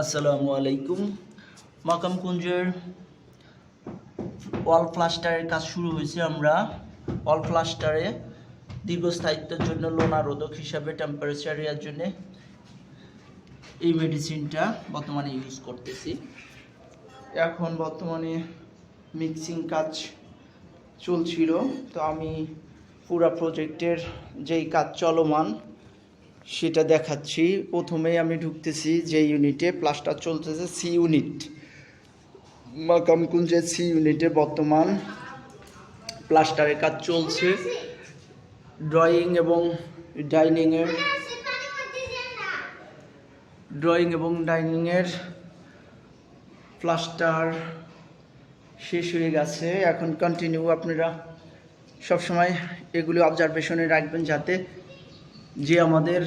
আসসালামু আলাইকুম। মাকাম কুঞ্জের ওয়াল প্লাস্টারের কাজ শুরু হয়েছে আমরা। ওয়াল প্লাস্টারে দীর্ঘস্থায়িত্বের জন্য লোনা রোধক হিসাবে টেম্পারেচার এর জন্য এই মেডিসিনটা বর্তমানে ইউজ করতেছি। এখন বর্তমানে মিক্সিং কাজ চলছিল। তো আমি পুরা প্রজেক্টের যেই কাজ চলমান সেটা দেখাচ্ছি। প্রথমেই আমি ঢুকতেছি যে ইউনিটে প্লাস্টার চলতেছে সি ইউনিট মাকামকুঞ্জের সি ইউনিটে বর্তমান প্লাস্টারের কাজ চলছে। ড্রয়িং এবং ডাইনিংয়ের ড্রয়িং এবং ডাইনিংয়ের প্লাস্টার শেষ হয়ে গেছে। এখন কন্টিনিউ আপনারা সবসময় এগুলো অবজারভেশনে রাখবেন যাতে যে আমাদের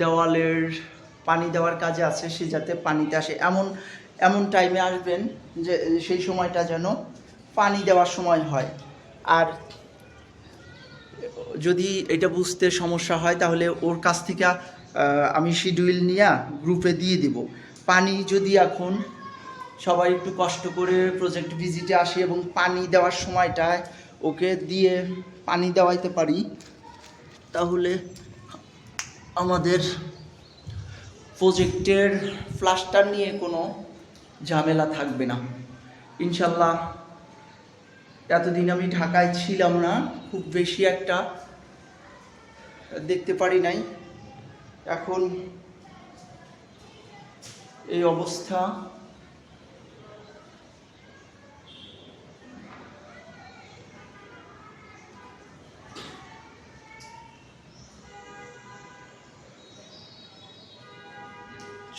দেওয়ালের পানি দেওয়ার কাজে আছে, সে যাতে পানিতে আসে। এমন এমন টাইমে আসবেন যে, সেই সময়টা যেন পানি দেওয়ার সময় হয়। আর যদি এটা বুঝতে সমস্যা হয়, তাহলে ওর কাছ থেকে আমি শিডিউল নিয়ে গ্রুপে দিয়ে দিব। পানি যদি এখন সবাই একটু কষ্ট করে প্রজেক্ট ভিজিটে আসে এবং পানি দেওয়ার সময়টায় ওকে দিয়ে পানি দেওয়াইতে পারি, তাহলে আমাদের প্রজেক্টের প্লাস্টার নিয়ে কোনো ঝামেলা থাকবে না। ইনশাল্লাহ এতদিন আমি ঢাকায় ছিলাম না, খুব বেশি একটা দেখতে পারি নাই। এখন এই অবস্থা।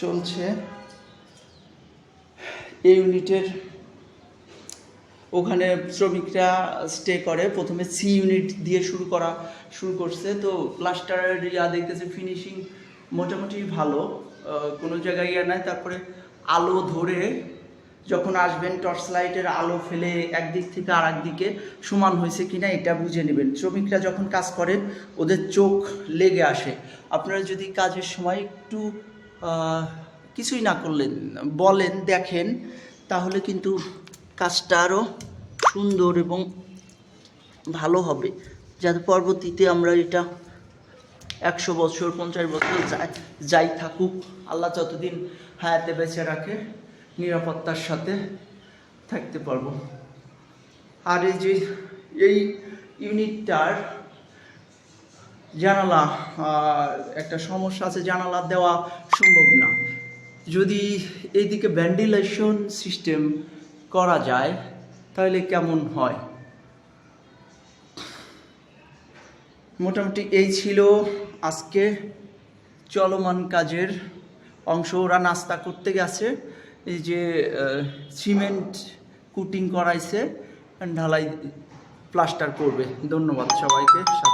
চলছে। এই ইউনিটের ওখানে শ্রমিকরা স্টে করে। প্রথমে সি ইউনিট দিয়ে শুরু করা, শুরু করছে। তো প্লাস্টারের ইয়া দেখতেছে ফিনিশিং মোটামুটি ভালো। কোনো জায়গায় ইয়া নাই। তারপরে আলো ধরে যখন আসবেন টর্চ লাইটের আলো ফেলে একদিক থেকে আর দিকে, সমান হয়েছে কিনা এটা বুঝে নেবেন। শ্রমিকরা যখন কাজ করেন, ওদের চোখ লেগে আসে। আপনারা যদি কাজের সময় একটু কিছুই না করলেন, বলেন, দেখেন, তাহলে কিন্তু কাজটা আরও সুন্দর এবং ভালো হবে, যাতে পরবর্তীতে আমরা এটা একশো বছর, পঞ্চাশ বছর যাই যাই থাকুক, আল্লাহ যতদিন হায়াতে বেঁচে রাখে, নিরাপত্তার সাথে থাকতে পারব। আর এই যে, এই ইউনিটটার জানালা একটা সমস্যা আছে, জানালা দেওয়া সম্ভব না। যদি এইদিকে ভেন্টিলেশন সিস্টেম করা যায়, তাহলে কেমন হয়? মোটামুটি এই ছিল আজকে চলমান কাজের অংশ। ওরা নাস্তা করতে গেছে। এই যে সিমেন্ট কুটিং করাইছে, ঢালাই প্লাস্টার করবে। ধন্যবাদ সবাইকে।